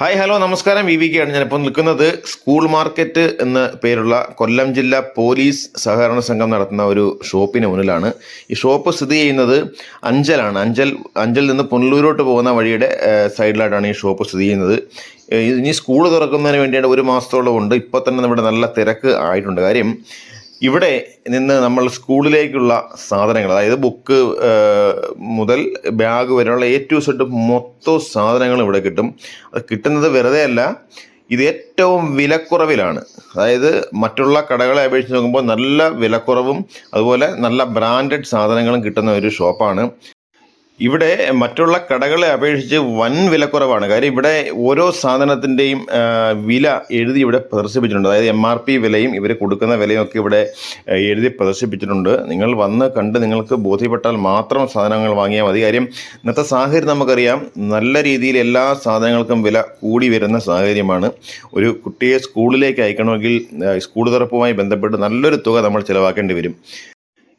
Hi hello നമസ്കാരം. V V K ആണ് ഞാനിപ്പോൾ നിൽക്കുന്നത്. സ്കൂൾ മാർക്കറ്റ് എന്ന പേരുള്ള കൊല്ലം ജില്ലാ പോലീസ് സഹകരണ സംഘം നടത്തുന്ന ഒരു ഷോപ്പിന് മുന്നിലാണ്. ഈ ഷോപ്പ് സ്ഥിതി ചെയ്യുന്നത് അഞ്ചലാണ്. അഞ്ചൽ അഞ്ചൽ നിന്ന് പുനലൂരോട്ട് പോകുന്ന വഴിയുടെ സൈഡിലായിട്ടാണ് ഈ ഷോപ്പ് സ്ഥിതി ചെയ്യുന്നത്. ഇനി സ്കൂൾ തുറക്കുന്നതിന് വേണ്ടിയിട്ട് ഒരു മാസത്തോളം ഉണ്ട്. ഇപ്പോൾ തന്നെ നമ്മുടെ നല്ല തിരക്ക് ആയിട്ടുണ്ട്. കാര്യം ഇവിടെ നിന്ന് നമ്മൾ സ്കൂളിലേക്കുള്ള സാധനങ്ങൾ അതായത് ബുക്ക് മുതൽ ബാഗ് വരെയുള്ള എ ടു സെഡ് മൊത്തം സാധനങ്ങൾ ഇവിടെ കിട്ടും. അത് കിട്ടുന്നത് വെറുതെ അല്ല ഇത് ഏറ്റവും വിലക്കുറവിലാണ്. അതായത് മറ്റുള്ള കടകളെ അപേക്ഷിച്ച് നോക്കുമ്പോൾ നല്ല വിലക്കുറവും അതുപോലെ നല്ല ബ്രാൻഡഡ് സാധനങ്ങളും കിട്ടുന്ന ഒരു ഷോപ്പാണ്. ഇവിടെ മറ്റുള്ള കടകളെ അപേക്ഷിച്ച് വൻ വിലക്കുറവാണ്. കാര്യം ഇവിടെ ഓരോ സാധനത്തിന്റെയും വില എഴുതി ഇവിടെ പ്രദർശിപ്പിച്ചിട്ടുണ്ട്. അതായത് എം ആർ പി വിലയും ഇവർ കൊടുക്കുന്ന വിലയും ഒക്കെ ഇവിടെ എഴുതി പ്രദർശിപ്പിച്ചിട്ടുണ്ട്. നിങ്ങൾ വന്ന് കണ്ട് നിങ്ങൾക്ക് ബോധ്യപ്പെട്ടാൽ മാത്രം സാധനങ്ങൾ വാങ്ങിയാൽ മതി. കാര്യം ഇന്നത്തെ സാഹചര്യം നമുക്കറിയാം നല്ല രീതിയിൽ എല്ലാ സാധനങ്ങൾക്കും വില കൂടി വരുന്ന സാഹചര്യമാണ്. ഒരു കുട്ടിയെ സ്കൂളിലേക്ക് അയക്കണമെങ്കിൽ സ്കൂൾ തുറപ്പുമായി ബന്ധപ്പെട്ട് നല്ലൊരു തുക നമ്മൾ ചിലവാക്കേണ്ടി വരും.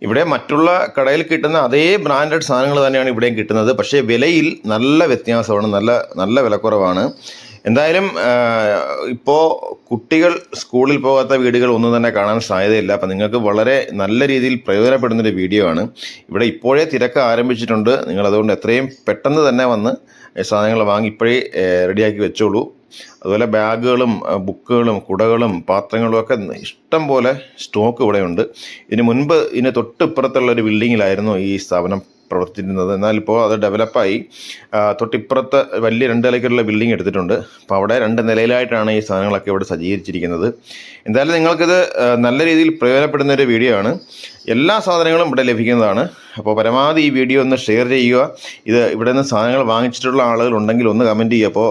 ഇവിടെ മറ്റുള്ള കടയിൽ കിട്ടുന്ന അതേ ബ്രാൻഡഡ് സാധനങ്ങൾ തന്നെയാണ് ഇവിടെയും കിട്ടുന്നത്. പക്ഷേ വിലയിൽ നല്ല വ്യത്യാസമാണ്. നല്ല നല്ല വിലക്കുറവാണ്. എന്തായാലും ഇപ്പോൾ കുട്ടികൾ സ്കൂളിൽ പോകാത്ത വീടുകൾ ഒന്നും തന്നെ കാണാൻ സാധ്യതയില്ല. അപ്പം നിങ്ങൾക്ക് വളരെ നല്ല രീതിയിൽ പ്രയോജനപ്പെടുന്നൊരു വീഡിയോ ആണ്. ഇവിടെ ഇപ്പോഴേ തിരക്ക് ആരംഭിച്ചിട്ടുണ്ട്. നിങ്ങൾ അതുകൊണ്ട് എത്രയും പെട്ടെന്ന് തന്നെ വന്ന് സാധനങ്ങൾ വാങ്ങി ഇപ്പോഴേ റെഡിയാക്കി വെച്ചോളൂ. അതുപോലെ ബാഗുകളും ബുക്കുകളും കുടകളും പാത്രങ്ങളും ഒക്കെ ഇഷ്ടം പോലെ സ്റ്റോക്ക് ഇവിടെയുണ്ട്. ഇതിന് മുൻപ് ഇതിന് തൊട്ടിപ്പുറത്തുള്ള ഒരു ബിൽഡിങ്ങിലായിരുന്നു ഈ സ്ഥാപനം പ്രവർത്തിച്ചിരുന്നത്. എന്നാലിപ്പോൾ അത് ഡെവലപ്പായി തൊട്ടിപ്പുറത്ത് വലിയ രണ്ട് നിലയ്ക്കുള്ള ബിൽഡിംഗ് എടുത്തിട്ടുണ്ട്. അപ്പോൾ അവിടെ രണ്ട് നിലയിലായിട്ടാണ് ഈ സാധനങ്ങളൊക്കെ ഇവിടെ സജ്ജീകരിച്ചിരിക്കുന്നത്. എന്തായാലും നിങ്ങൾക്കിത് നല്ല രീതിയിൽ പ്രയോജനപ്പെടുന്ന ഒരു വീഡിയോ ആണ്. എല്ലാ സാധനങ്ങളും ഇവിടെ ലഭിക്കുന്നതാണ്. അപ്പോൾ പരമാവധി ഈ വീഡിയോ ഒന്ന് ഷെയർ ചെയ്യുക. ഇത് ഇവിടെ നിന്ന് സാധനങ്ങൾ വാങ്ങിച്ചിട്ടുള്ള ആളുകൾ ഉണ്ടെങ്കിൽ ഒന്ന് കമന്റ് ചെയ്യുക. അപ്പോൾ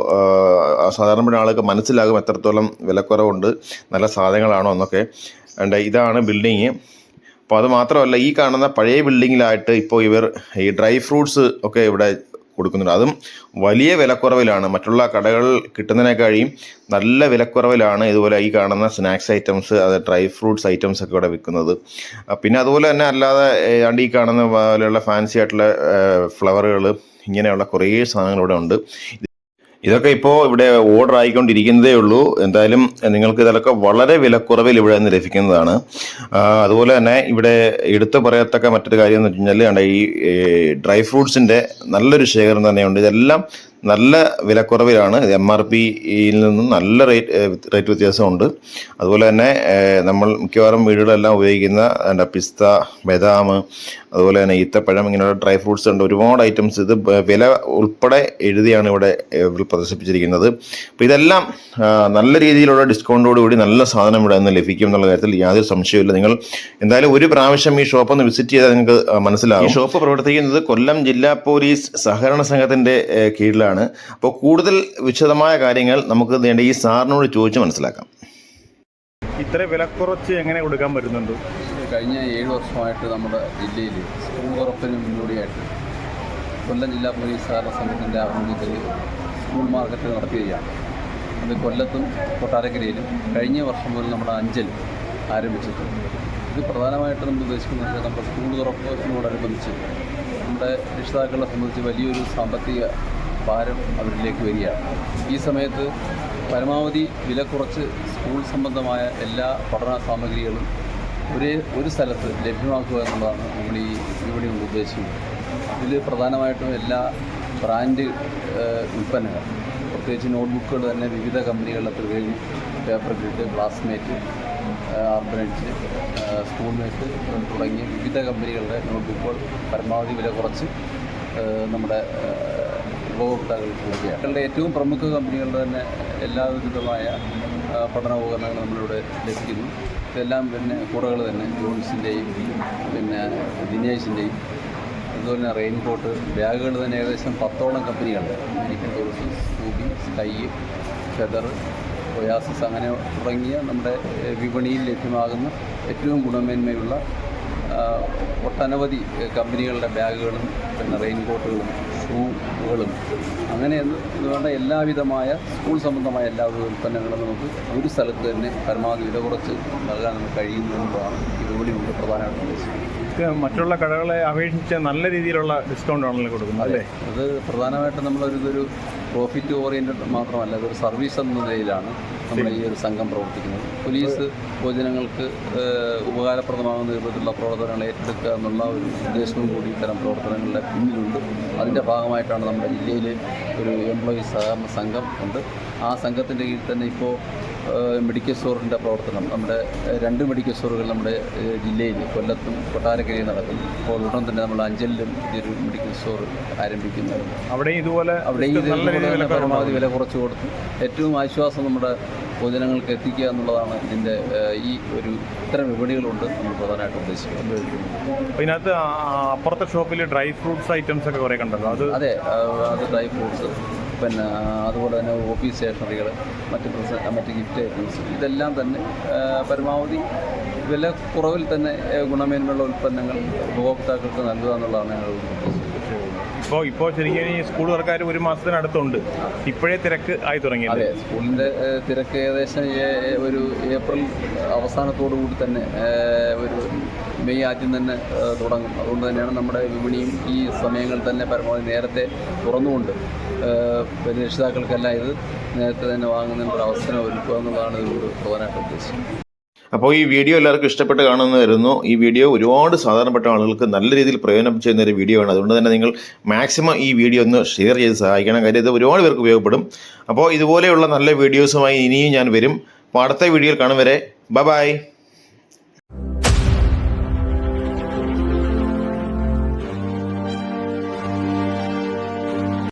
സാധാരണ സാധാരണപ്പെട്ട ആളുകൾക്ക് മനസ്സിലാകും എത്രത്തോളം വിലക്കുറവുണ്ട്. നല്ല സാധനങ്ങളാണോ എന്നൊക്കെ. ഉണ്ട് ഇതാണ് ബിൽഡിങ് അപ്പോൾ അത് മാത്രമല്ല ഈ കാണുന്ന പഴയ ബിൽഡിങ്ങിലായിട്ട് ഇപ്പോൾ ഇവർ ഈ ഡ്രൈ ഫ്രൂട്ട്സ് ഒക്കെ ഇവിടെ കൊടുക്കുന്നുണ്ട്. അതും വലിയ വിലക്കുറവിലാണ്. മറ്റുള്ള കടകൾ കിട്ടുന്നതിനേക്കാളും നല്ല വിലക്കുറവിലാണ് ഇതുപോലെ ഈ കാണുന്ന സ്നാക്സ് ഐറ്റംസ് അത് ഡ്രൈ ഫ്രൂട്ട്സ് ഐറ്റംസ് ഒക്കെ ഇവിടെ വിൽക്കുന്നത്. പിന്നെ അതുപോലെ തന്നെ അല്ലാതെ ഏതാണ്ട് ഈ കാണുന്ന പോലെയുള്ള ഫാൻസി ആയിട്ടുള്ള ഫ്ലവറുകൾ ഇങ്ങനെയുള്ള കുറേ സാധനങ്ങൾ ഇവിടെ ഉണ്ട്. ഇതൊക്കെ ഇപ്പോൾ ഇവിടെ ഓർഡർ ആയിക്കൊണ്ടിരിക്കുന്നതേ ഉള്ളൂ. എന്തായാലും നിങ്ങൾക്ക് ഇതിലൊക്കെ വളരെ വിലക്കുറവിൽ ഇവിടെ നിന്ന് ലഭിക്കുന്നതാണ്. അതുപോലെ തന്നെ ഇവിടെ എടുത്തു പറയത്തക്ക മറ്റൊരു കാര്യം എന്ന് വെച്ച് കഴിഞ്ഞാൽ ഈ ഡ്രൈ ഫ്രൂട്ട്സിന്റെ നല്ലൊരു ശേഖരം തന്നെയുണ്ട്. ഇതെല്ലാം നല്ല വിലക്കുറവിലാണ്. എം ആർ പിയിൽ നിന്നും നല്ല റേറ്റ് റേറ്റ് വ്യത്യാസമുണ്ട്. അതുപോലെ തന്നെ നമ്മൾ മിക്കവാറും വീടുകളെല്ലാം ഉപയോഗിക്കുന്ന എന്താ പിസ്ത ബദാം അതുപോലെ തന്നെ ഈത്തപ്പഴം ഇങ്ങനെയുള്ള ഡ്രൈ ഫ്രൂട്ട്സ് ഉണ്ട്. ഒരുപാട് ഐറ്റംസ് ഇത് വില ഉൾപ്പെടെ എഴുതിയാണ് ഇവിടെ പ്രദർശിപ്പിച്ചിരിക്കുന്നത്. അപ്പോൾ ഇതെല്ലാം നല്ല രീതിയിലുള്ള ഡിസ്കൗണ്ടോട് കൂടി നല്ല സാധനം ഇവിടെ നിന്ന് ലഭിക്കും എന്നുള്ള കാര്യത്തിൽ യാതൊരു സംശയമില്ല നിങ്ങൾ എന്തായാലും ഒരു പ്രാവശ്യം ഈ ഷോപ്പ് ഒന്ന് വിസിറ്റ് ചെയ്താൽ നിങ്ങൾക്ക് മനസ്സിലാവും. ഈ ഷോപ്പ് പ്രവർത്തിക്കുന്നത് കൊല്ലം ജില്ലാ പോലീസ് സഹകരണ സംഘത്തിന്റെ ഏഹ്, കീഴിലാണ് അപ്പോൾ കൂടുതൽ വിശദമായ കാര്യങ്ങൾ നമുക്ക് വേണ്ട ഈ സാറിനോട് ചോദിച്ച് മനസ്സിലാക്കാം. ഇത്ര വിലക്കുറച്ച് എങ്ങനെ കൊടുക്കാൻ പറ്റുന്നുണ്ട്? കഴിഞ്ഞ ഏഴ് വർഷമായിട്ട് നമ്മുടെ ജില്ലയിൽ സ്കൂൾ ഉറപ്പിന് മുന്നോടിയായിട്ട് കൊല്ലം ജില്ലാ പോലീസ് സഹകരണ സംഘത്തിന്റെ ആഭിമുഖ്യത്തിൽ സ്കൂൾ മാർക്കറ്റ് നടത്തുകയാണ് അത് കൊല്ലത്തും കൊട്ടാരക്കരയിലും കഴിഞ്ഞ വർഷം മുതൽ നമ്മുടെ അഞ്ചൽ ആരംഭിച്ചിട്ടുണ്ട് ഇത് പ്രധാനമായിട്ട് നമ്മൾ ഉദ്ദേശിക്കുന്നത് നമ്മുടെ സ്കൂൾ തുറപ്പിനോടനുബന്ധിച്ച് നമ്മുടെ രക്ഷിതാക്കളെ സംബന്ധിച്ച് വലിയൊരു സാമ്പത്തിക ഭാരം അവരിലേക്ക് വരികയാണ് ഈ സമയത്ത് പരമാവധി വില കുറച്ച് സ്കൂൾ സംബന്ധമായ എല്ലാ പഠന സാമഗ്രികളും ഒരേ ഒരു സ്ഥലത്ത് ലഭ്യമാക്കുക എന്നുള്ളതാണ് നമ്മൾ ഈ വിപണി കൊണ്ട് ഉദ്ദേശിക്കുന്നത്. ഇതിൽ പ്രധാനമായിട്ടും എല്ലാ ബ്രാൻഡ് ഉൽപ്പന്നങ്ങൾ പ്രത്യേകിച്ച് നോട്ട്ബുക്കുകൾ തന്നെ വിവിധ കമ്പനികളുടെ ത്രിവേണി പേപ്പർ ഗ്രിഡ് ക്ലാസ്മേറ്റ് ആർബനറ്റ് സ്കൂൾമേറ്റ് തുടങ്ങിയ വിവിധ കമ്പനികളുടെ നോട്ട്ബുക്കുകൾ പരമാവധി വില കുറച്ച് നമ്മുടെ ഏഹ്, ഉപഭോക്താക്കൾക്ക് കൊടുക്കുകയാണ് ഞങ്ങളുടെ ഏറ്റവും പ്രമുഖ കമ്പനികളുടെ തന്നെ എല്ലാവിധമായ പഠന പഠനോപകരണങ്ങൾ നമ്മളിവിടെ ലഭിക്കുന്നു. ഇതെല്ലാം പിന്നെ കൂടകൾ തന്നെ ജോൺസിന്റെയും പിന്നെ ദിനേശിന്റെയും അതുപോലെ തന്നെ റെയിൻകോട്ട് ബാഗുകൾ തന്നെ ഏകദേശം പത്തോളം കമ്പനികളുണ്ട്. American tourism Scooby sky feather oasis അങ്ങനെ തുടങ്ങിയ നമ്മുടെ വിപണിയിൽ ലഭ്യമാകുന്ന ഏറ്റവും ഗുണമേന്മയുള്ള ഒട്ടനവധി കമ്പനികളുടെ ബാഗുകളും പിന്നെ റെയിൻകോട്ടുകളും ഷൂകളും അങ്ങനെ വേണ്ട എല്ലാവിധമായ സ്കൂൾ സംബന്ധമായ എല്ലാ ഉൽപ്പന്നങ്ങളും നമുക്ക് ഒരു സ്ഥലത്ത് തന്നെ പരമാവധി വില കുറച്ച് നൽകാൻ നമുക്ക് കഴിയുന്നതാണ് ഇതുകൂടി നമുക്ക് പ്രധാനമായിട്ടും ഉദ്ദേശിക്കുന്നത്. മറ്റുള്ള കടകളെ അപേക്ഷിച്ച് നല്ല രീതിയിലുള്ള ഡിസ്കൗണ്ട് ആണല്ലോ കൊടുക്കുന്നത് അല്ലേ? അത് പ്രധാനമായിട്ടും നമ്മളൊരു ഇതൊരു പ്രോഫിറ്റ് ഓറിയന്റഡ് മാത്രമല്ല ഇതൊരു സർവീസ് എന്ന നിലയിലാണ് നമ്മൾ ഈ ഒരു സംഘം പ്രവർത്തിക്കുന്നത്. പോലീസ് പൊതുജനങ്ങൾക്ക് ഉപകാരപ്രദമാകുന്ന വിധത്തിലുള്ള പ്രവർത്തനങ്ങൾ ഏറ്റെടുക്കുക എന്നുള്ള ഒരു ഉദ്ദേശവും കൂടി ഇത്തരം പ്രവർത്തനങ്ങളുടെ പിന്നിലുണ്ട്. അതിന്റെ ഭാഗമായിട്ടാണ് നമ്മുടെ ജില്ലയിൽ ഒരു എംപ്ലോയി സഹകരണ സംഘം ഉണ്ട്. ആ സംഘത്തിന്റെ കീഴിൽ തന്നെ ഇപ്പോൾ മെഡിക്കൽ സ്റ്റോറിന്റെ പ്രവർത്തനം നമ്മുടെ രണ്ട് മെഡിക്കൽ സ്റ്റോറുകൾ നമ്മുടെ ജില്ലയിൽ കൊല്ലത്തും കൊട്ടാരക്കരയിൽ നടക്കുന്നു. അപ്പോൾ ഉടൻ തന്നെ നമ്മൾ അഞ്ചലിലും ഇതൊരു മെഡിക്കൽ സ്റ്റോർ ആരംഭിക്കുന്നതാണ്. അവിടെ ഇതുപോലെ അവിടെ ഈ പരമാവധി വില കുറച്ച് കൊടുത്ത് ഏറ്റവും ആശ്വാസം നമ്മുടെ പൊതുജനങ്ങൾക്ക് എത്തിക്കുക എന്നുള്ളതാണ് ഇതിന്റെ ഈ ഒരു ഇത്തരം വിപണികളുണ്ട് നമ്മൾ പ്രധാനമായിട്ട് ഉദ്ദേശിക്കുന്നത്. അതിനകത്ത് അപ്പുറത്തെ ഷോപ്പിൽ ഡ്രൈ ഫ്രൂട്ട്സ് ഐറ്റംസ് ഒക്കെ കുറേ കണ്ടല്ലോ. അത് അതെ അത് ഡ്രൈ ഫ്രൂട്ട്സ് പിന്നെ അതുപോലെ തന്നെ ഓഫീസ് സ്റ്റേഷനറികൾ മറ്റ് പ്രസ മറ്റ് ഗിഫ്റ്റ് ഐറ്റംസ് ഇതെല്ലാം തന്നെ പരമാവധി വില കുറവിൽ തന്നെ ഗുണമേന്മയുള്ള ഉൽപ്പന്നങ്ങൾ ഉപഭോക്താക്കൾക്ക് നൽകുക എന്നുള്ളതാണ് ഞങ്ങൾ ഉദ്ദേശിക്കുന്നത് ഇപ്പോൾ ഇപ്പോൾ ശരിക്കും ഈ സ്കൂൾ തുറക്കാർ ഒരു മാസത്തിനടുത്തുണ്ട്. ഇപ്പോഴേ തിരക്ക് ആയി തുടങ്ങി അതെ സ്കൂളിന്റെ തിരക്ക് ഏകദേശം ഒരു ഏപ്രിൽ അവസാനത്തോടു കൂടി തന്നെ ഒരു മെയ് ആദ്യം തന്നെ തുടങ്ങും. അതുകൊണ്ട് തന്നെയാണ് നമ്മുടെ വിപണിയും ഈ സമയങ്ങളിൽ തന്നെ പരമാവധി നേരത്തെ തുറന്നുകൊണ്ട് രക്ഷിതാക്കൾക്കെല്ലാം ഇത് നേരത്തെ തന്നെ വാങ്ങുന്നതിനുള്ള അവസരം ഒരുക്കുക എന്നുള്ളതാണ് ഇതിലൂടെ പ്രധാനമായിട്ട് ഉദ്ദേശിക്കുന്നത് അപ്പോൾ ഈ വീഡിയോ എല്ലാവർക്കും ഇഷ്ടപ്പെട്ട് കാണുമെന്ന് കരുതുന്നു. ഈ വീഡിയോ ഒരുപാട് സാധാരണപ്പെട്ട ആളുകൾക്ക് നല്ല രീതിയിൽ പ്രയോജനം ചെയ്യുന്ന ഒരു വീഡിയോ ആണ്. അതുകൊണ്ട് തന്നെ നിങ്ങൾ മാക്സിമം ഈ വീഡിയോ ഒന്ന് ഷെയർ ചെയ്ത് സഹായിക്കണം. കാര്യം ഇത് ഒരുപാട് പേർക്ക് ഉപയോഗപ്പെടും. അപ്പോൾ ഇതുപോലെയുള്ള നല്ല വീഡിയോസുമായി ഇനിയും ഞാൻ വരും. അപ്പോൾ അടുത്ത വീഡിയോയിൽ കാണും വരെ. ബൈ.